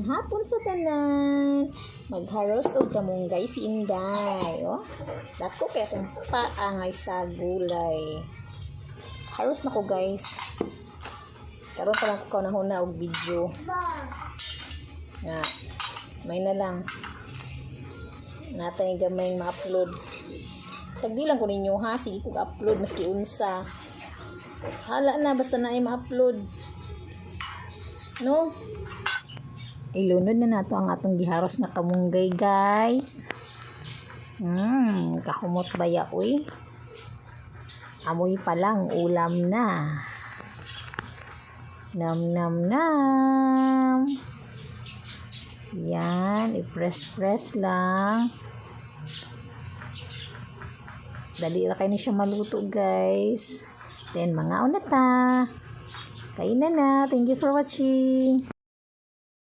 Mayong hapon sa tanan. Magharos og kamunggay si Inday. Oh. Dako kay akong paangay sa gulay. Haros na ko guys. Karon pa lang ko na og video. Nga. May na lang. Natay gamay ma-upload. Sagdi lang ko ninyo ha. Sige kong upload maski unsa. Hala na basta na ay ma-upload. No? Ilunod na nato ang atong giharos nga kamunggay, guys. Hmm, kahumot ba ya, uy? Amoy pa lang, ulam na. Nam nam nam. Yan, i-press-press lang. Dali ra kayo siya maluto, guys. Then, mga unata. Kain na na. Thank you for watching.